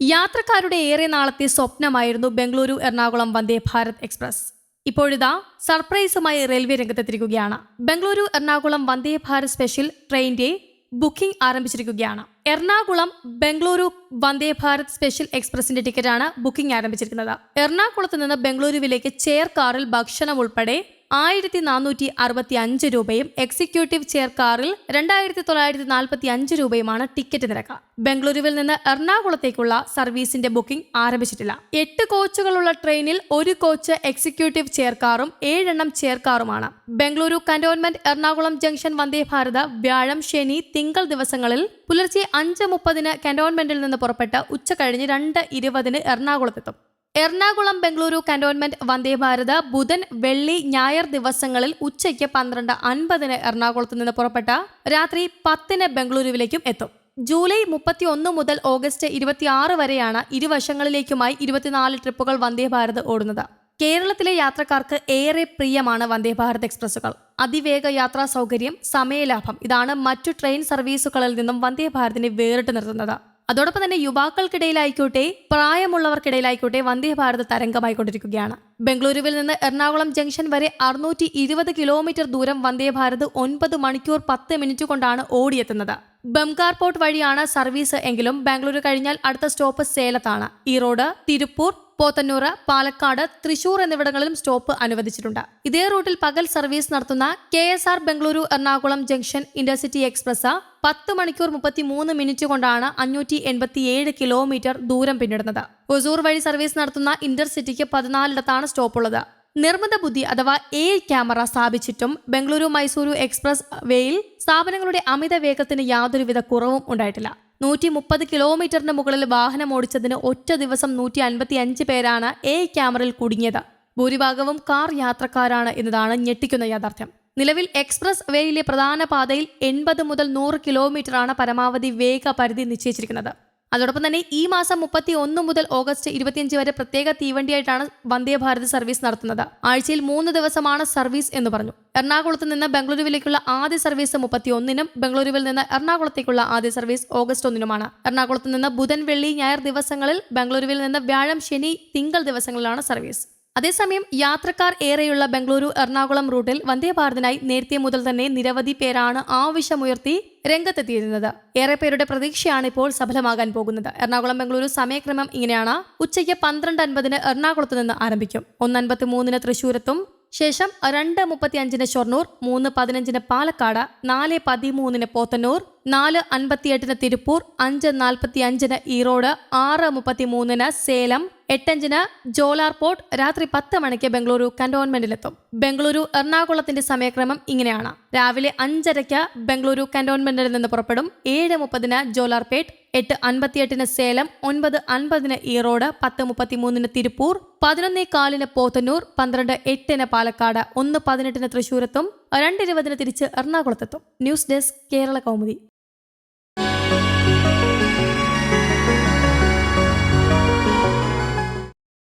യാത്രക്കാരുടെ ഏറെ നാളത്തെ സ്വപ്നമായിരുന്നു ബംഗളൂരു എറണാകുളം വന്ദേ ഭാരത് എക്സ്പ്രസ്. ഇപ്പോഴിതാ സർപ്രൈസുമായി റെയിൽവേ രംഗത്തെത്തിരിക്കുകയാണ് ബംഗളൂരു എറണാകുളം വന്ദേ ഭാരത് സ്പെഷ്യൽ ട്രെയിനിന്റെ ബുക്കിംഗ് ആരംഭിച്ചിരിക്കുകയാണ്. എറണാകുളം ബംഗളൂരു വന്ദേ ഭാരത് സ്പെഷ്യൽ എക്സ്പ്രസിന്റെ ടിക്കറ്റാണ് ബുക്കിംഗ് ആരംഭിച്ചിരിക്കുന്നത്. എറണാകുളത്ത് നിന്ന് ബംഗളൂരുവിലേക്ക് ചെയർ കാറിൽ ഭക്ഷണം ഉൾപ്പെടെ ആയിരത്തി നാനൂറ്റി അറുപത്തി അഞ്ച് രൂപയും എക്സിക്യൂട്ടീവ് ചെയർ കാറിൽ രണ്ടായിരത്തി തൊള്ളായിരത്തി നാൽപ്പത്തി അഞ്ച് രൂപയുമാണ് ടിക്കറ്റ് നിരക്ക്. ബംഗളൂരുവിൽ നിന്ന് എറണാകുളത്തേക്കുള്ള സർവീസിന്റെ ബുക്കിംഗ് ആരംഭിച്ചിട്ടില്ല. എട്ട് കോച്ചുകളുള്ള ട്രെയിനിൽ ഒരു കോച്ച് എക്സിക്യൂട്ടീവ് ചെയർ കാറും ഏഴെണ്ണം ചെയർ കാറുമാണ്. ബംഗളൂരു കന്റോൺമെന്റ് എറണാകുളം ജംഗ്ഷൻ വന്ദേ ഭാരത് വ്യാഴം ശനി തിങ്കൾ ദിവസങ്ങളിൽ പുലർച്ചെ അഞ്ച് മുപ്പതിന് കന്റോൺമെന്റിൽ നിന്ന് പുറപ്പെട്ട് ഉച്ച കഴിഞ്ഞ് രണ്ട് ഇരുപതിന് എറണാകുളത്തെത്തും. എറണാകുളം ബംഗളൂരു കന്റോൺമെന്റ് വന്ദേ ഭാരത് ബുധൻ വെള്ളി ഞായർ ദിവസങ്ങളിൽ ഉച്ചയ്ക്ക് പന്ത്രണ്ട് അൻപതിന് എറണാകുളത്ത് നിന്ന് പുറപ്പെട്ട രാത്രി പത്തിന് ബംഗളൂരുവിലേക്കും എത്തും. ജൂലൈ മുപ്പത്തി ഒന്ന് മുതൽ ഓഗസ്റ്റ് ഇരുപത്തിയാറ് വരെയാണ് ഇരുവശങ്ങളിലേക്കുമായി ഇരുപത്തിനാല് ട്രിപ്പുകൾ വന്ദേ ഭാരത് ഓടുന്നത്. കേരളത്തിലെ യാത്രക്കാർക്ക് ഏറെ പ്രിയമാണ് വന്ദേ ഭാരത് എക്സ്പ്രസുകൾ അതിവേഗ യാത്രാ സൗകര്യം സമയലാഭം ഇതാണ് മറ്റു ട്രെയിൻ സർവീസുകളിൽ നിന്നും വന്ദേ ഭാരതിനെ വേറിട്ട് നിർത്തുന്നത്. അതോടൊപ്പം തന്നെ യുവാക്കൾക്കിടയിലായിക്കോട്ടെ പ്രായമുള്ളവർക്കിടയിലായിക്കോട്ടെ വന്ദേ ഭാരത് തരംഗമായിക്കൊണ്ടിരിക്കുകയാണ്. ബംഗളൂരുവിൽ നിന്ന് എറണാകുളം ജംഗ്ഷൻ വരെ അറുന്നൂറ്റി ഇരുപത് കിലോമീറ്റർ ദൂരം വന്ദേ ഭാരത് ഒൻപത് മണിക്കൂർ പത്ത് മിനിറ്റ് കൊണ്ടാണ് ഓടിയെത്തുന്നത്. ബംഗാർപോർട്ട് വഴിയാണ് സർവീസ് എങ്കിലും. ബാംഗ്ലൂരു കഴിഞ്ഞാൽ അടുത്ത സ്റ്റോപ്പ് സേലത്താണ്. റോഡ് തിരുപ്പൂർ പോത്തന്നൂർ പാലക്കാട് തൃശൂർ എന്നിവിടങ്ങളിലും സ്റ്റോപ്പ് അനുവദിച്ചിട്ടുണ്ട്. ഇതേ റൂട്ടിൽ പകൽ സർവീസ് നടത്തുന്ന K S R Bengaluru Ernakulam junction intercity express പത്ത് മണിക്കൂർ മുപ്പത്തി മൂന്ന് മിനിറ്റ് കൊണ്ടാണ് അഞ്ഞൂറ്റി എൺപത്തിയേഴ് കിലോമീറ്റർ ദൂരം പിന്നിടുന്നത്. ഒസൂർ വഴി സർവീസ് നടത്തുന്ന ഇന്റർസിറ്റിക്ക് പതിനാലിടത്താണ് സ്റ്റോപ്പുള്ളത്. നിർമ്മിത ബുദ്ധി അഥവാ എ ക്യാമറ സ്ഥാപിച്ചിട്ടും ബംഗളൂരു മൈസൂരു എക്സ്പ്രസ് വേയിൽ സ്ഥാപനങ്ങളുടെ അമിത വേഗത്തിന് യാതൊരുവിധ കുറവും ഉണ്ടായിട്ടില്ല. നൂറ്റി മുപ്പത് കിലോമീറ്ററിന് മുകളിൽ വാഹനം ഓടിച്ചതിന് ഒറ്റ ദിവസം നൂറ്റി അൻപത്തി അഞ്ച് പേരാണ് എ ക്യാമറയിൽ കുടുങ്ങിയത്. ഭൂരിഭാഗവും കാർ യാത്രക്കാരാണ് എന്നതാണ് ഞെട്ടിക്കുന്ന യാഥാർത്ഥ്യം. നിലവിൽ എക്സ്പ്രസ് വേയിലെ പ്രധാന പാതയിൽ എൺപത് മുതൽ നൂറ് കിലോമീറ്ററാണ് പരമാവധി വേഗ പരിധി നിശ്ചയിച്ചിരിക്കുന്നത്. അതോടൊപ്പം തന്നെ ഈ മാസം മുപ്പത്തി ഒന്ന് മുതൽ ഓഗസ്റ്റ് ഇരുപത്തിയഞ്ച് വരെ പ്രത്യേക തീവണ്ടിയായിട്ടാണ് വന്ദേ ഭാരത് സർവീസ് നടത്തുന്നത്. ആഴ്ചയിൽ മൂന്ന് ദിവസമാണ് സർവീസ് എന്ന് പറഞ്ഞു. എറണാകുളത്ത് നിന്ന് ബംഗളൂരുവിലേക്കുള്ള ആദ്യ സർവീസ് മുപ്പത്തി ഒന്നിനും ബംഗളൂരുവിൽ നിന്ന് എറണാകുളത്തേക്കുള്ള ആദ്യ സർവീസ് ഓഗസ്റ്റ് ഒന്നിനുമാണ്. എറണാകുളത്ത് നിന്ന് ബുധൻ വെള്ളി ഞായർ ദിവസങ്ങളിൽ ബംഗളൂരുവിൽ നിന്ന് വ്യാഴം ശനി തിങ്കൾ ദിവസങ്ങളിലാണ് സർവീസ്. അതേസമയം യാത്രക്കാർ ഏറെയുള്ള ബംഗളൂരു എറണാകുളം റൂട്ടിൽ വന്ദേ ഭാരതിനായി നേരത്തെ മുതൽ തന്നെ നിരവധി പേരാണ് ആവശ്യമുയർത്തി രംഗത്തെത്തിയിരുന്നത്. ഏറെ പേരുടെ പ്രതീക്ഷയാണ് ഇപ്പോൾ സഫലമാകാൻ പോകുന്നത്. എറണാകുളം ബംഗളൂരു സമയക്രമം ഇങ്ങനെയാണ്. ഉച്ചയ്ക്ക് പന്ത്രണ്ട് അൻപതിന് എറണാകുളത്ത് നിന്ന് ആരംഭിക്കും. ഒന്ന് അൻപത്തി മൂന്നിന് തൃശൂരത്തും. ശേഷം രണ്ട് മുപ്പത്തി അഞ്ചിന് ഷൊർണൂർ മൂന്ന് പതിനഞ്ചിന് പാലക്കാട് നാല് പതിമൂന്നിന് പോത്തന്നൂർ നാല് അൻപത്തിയെട്ടിന് തിരുപ്പൂർ അഞ്ച് നാൽപ്പത്തി അഞ്ചിന് ഈറോഡ് ആറ് മുപ്പത്തി മൂന്നിന് സേലം എട്ടഞ്ചിന് ജോലാർ പോർട്ട് രാത്രി പത്ത് മണിക്ക് ബംഗളൂരു കന്റോൺമെന്റിലെത്തും. ബംഗളൂരു എറണാകുളത്തിന്റെ സമയക്രമം ഇങ്ങനെയാണ്. രാവിലെ അഞ്ചരയ്ക്ക് ബംഗളൂരു കന്റോൺമെന്റിൽ നിന്ന് പുറപ്പെടും. ഏഴ് മുപ്പതിന് ജോലാർപേട്ട് എട്ട് അൻപത്തിയെട്ടിന് സേലം ഒൻപത് അൻപതിന് ഈറോഡ് പത്ത് മുപ്പത്തിമൂന്നിന് തിരുപ്പൂർ പതിനൊന്നേ കാലിന് പോത്തന്നൂർ പന്ത്രണ്ട് എട്ടിന് പാലക്കാട് ഒന്ന് പതിനെട്ടിന് തൃശൂരത്തും രണ്ടിരുപതിന് തിരിച്ച് എറണാകുളത്തെത്തും. News desk Kerala Kaumudi.